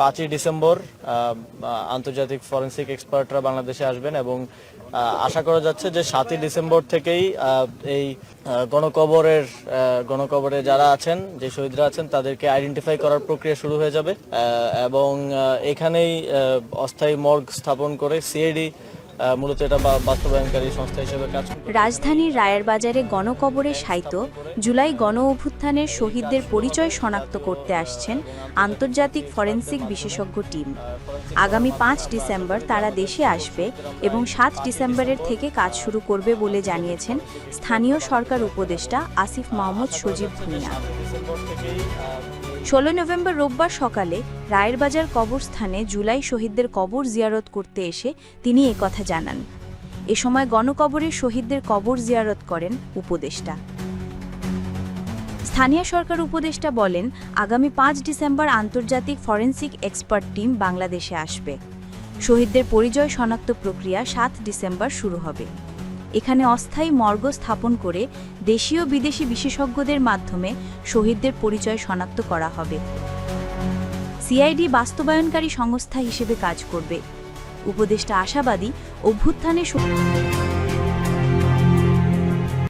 পাঁচই ডিসেম্বর আন্তর্জাতিক ফরেন্সিক এক্সপার্টরা বাংলাদেশে আসবেন এবং আশা করা যাচ্ছে যে সাতই ডিসেম্বর থেকেই এই গণকবরের গণকবরে যারা আছেন, যে শহীদরা আছেন, তাদেরকে আইডেন্টিফাই করার প্রক্রিয়া শুরু হয়ে যাবে। এবং এখানেই অস্থায়ী মর্গ স্থাপন করে সিআইডি মূলত এটা বাস্তবায়নকারী সংস্থা হিসেবে কাজ রাজধানীর রায়ের বাজারে গণকবরে সাইত জুলাই গণ অভ্যুত্থানের শহীদদের পরিচয় শনাক্ত করতে আসছেন আন্তর্জাতিক ফরেনসিক বিশেষজ্ঞ টিম। আগামী পাঁচ ডিসেম্বর তারা দেশে আসবে এবং সাত ডিসেম্বরের থেকে কাজ শুরু করবে বলে জানিয়েছেন স্থানীয় সরকার উপদেষ্টা আসিফ মাহমুদ সজীব ভুঁইয়া। আহ, ষোলো নভেম্বর রোববার সকালে রায়ের বাজার কবরস্থানে জুলাই শহীদদের কবর জিয়ারত করতে এসে তিনি কথা জানান। এ সময় গণকবরের শহীদদের কবর জিয়ারত করেন উপদেষ্টা। স্থানীয় সরকার উপদেষ্টা বলেন, আগামী পাঁচ ডিসেম্বর আন্তর্জাতিক ফরেনসিক এক্সপার্ট টিম বাংলাদেশে আসবে। শহীদদের পরিচয় শনাক্ত প্রক্রিয়া সাত ডিসেম্বর শুরু হবে। এখানে অস্থায়ী মর্গ স্থাপন করে দেশীয় বিদেশি বিশেষজ্ঞদের মাধ্যমে শহীদদের পরিচয় শনাক্ত করা হবে। সিআইডি বাস্তবায়নকারী সংস্থা হিসেবে কাজ করবে। উপদেষ্টা আশাবাদী অভ্যুত্থানে